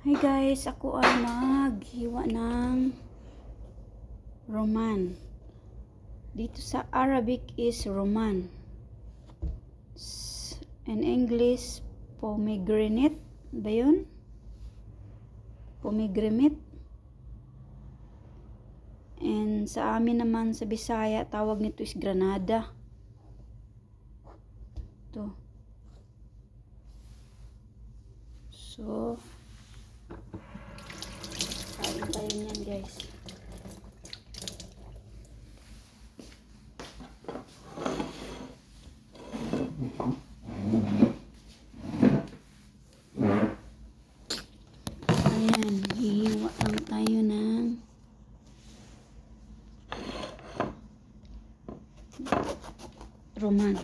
Hi guys, ako ay naghiwa ng Roman. Dito sa Arabic is Roman. In English, pomegranate. Ba yun? Pomegranate. And sa amin naman sa Bisaya, tawag nito is granada. Ito. So, tayo niyan guys. Ayan, hihiwa lang tayo ng Roman.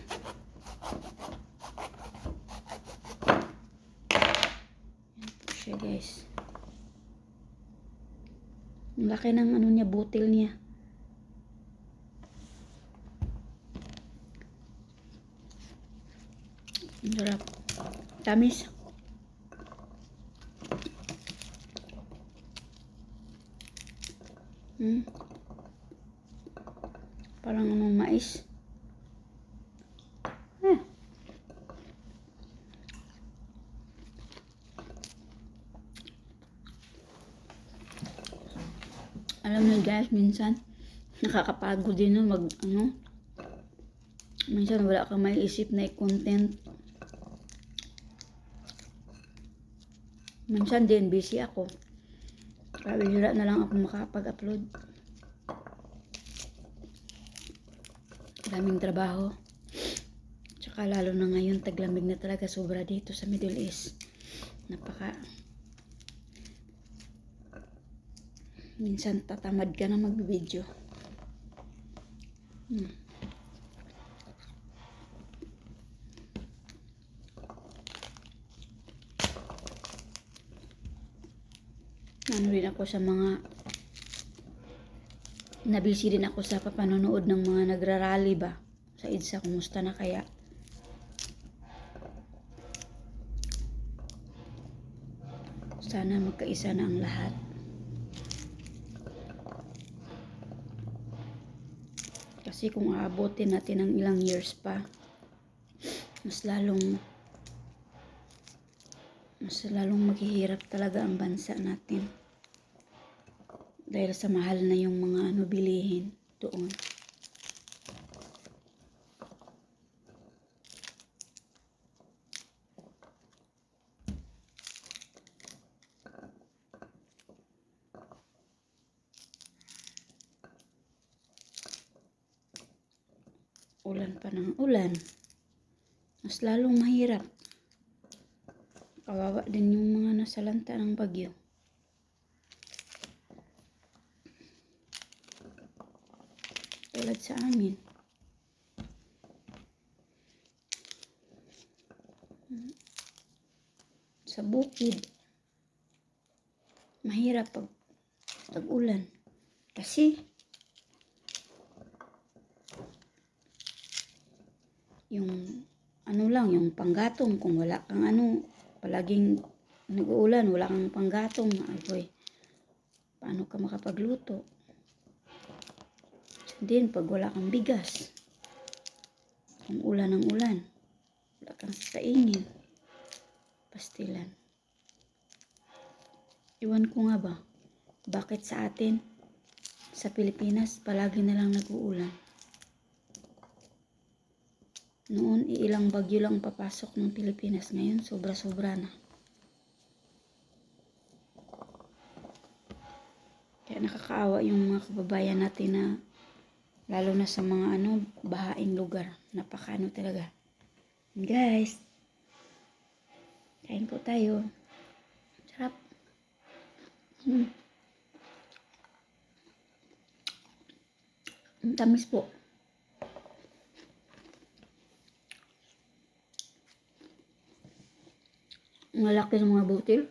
Yan po siya guys. Ang laki ng ano niya, butil niya. Ang sarap. Tamis. Hmm. Parang anong mais. Alam niyo guys, minsan nakakapagod din no, mag ano. Minsan wala kang maiisip na i-content. Minsan din busy ako. Kaya bihira na lang ako makapag-upload. Daming trabaho. Tsaka lalo na ngayon, taglamig na talaga sobra dito sa Middle East. Napaka... Minsan tatamad ka na mag-video. Hmm. Ano rin ako sa mga nabisi din ako sa papanonood ng mga nagrarally ba sa EDSA kumusta na kaya sana magkaisa na ang lahat kasi kung aabotin natin ng ilang years pa mas lalong mas lalong maghihirap talaga ang bansa natin dahil sa mahal na yung mga ano bilihin doon. Ulan pa ng ulan. Mas lalong mahirap. Kawawa din yung mga nasalanta ng bagyo. tulad sa amin. Sa bukid, mahirap pag tag-ulan. Kasi, yung ano lang, yung panggatong, kung wala kang ano, palaging nag-uulan, wala kang panggatong, aboy, paano ka makapagluto? din pag wala kang bigas. Kung ulan ng ulan, wala kang saingin. Pastilan. Iwan ko nga ba, bakit sa atin, sa Pilipinas, palagi na lang nag-uulan. Noon, iilang bagyo lang papasok ng Pilipinas. Ngayon, sobra-sobra na. Kaya nakakaawa yung mga kababayan natin na Lalo na sa mga ano, bahaing lugar. Napaka ano talaga. Guys, kain po tayo. Sarap. Hmm. Tamis po. Ang lalaki ng mga butil.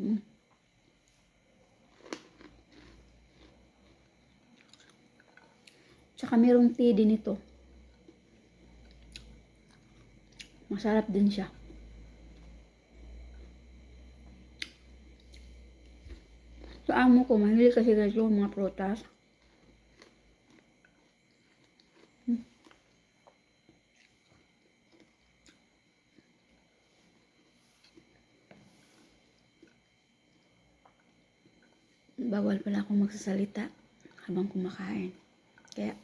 Hmm. Tsaka merong tea din ito. Masarap din siya. Sa amo ko, mahilig kasi ganito mga prutas. Bawal pala akong magsasalita habang kumakain. Kaya,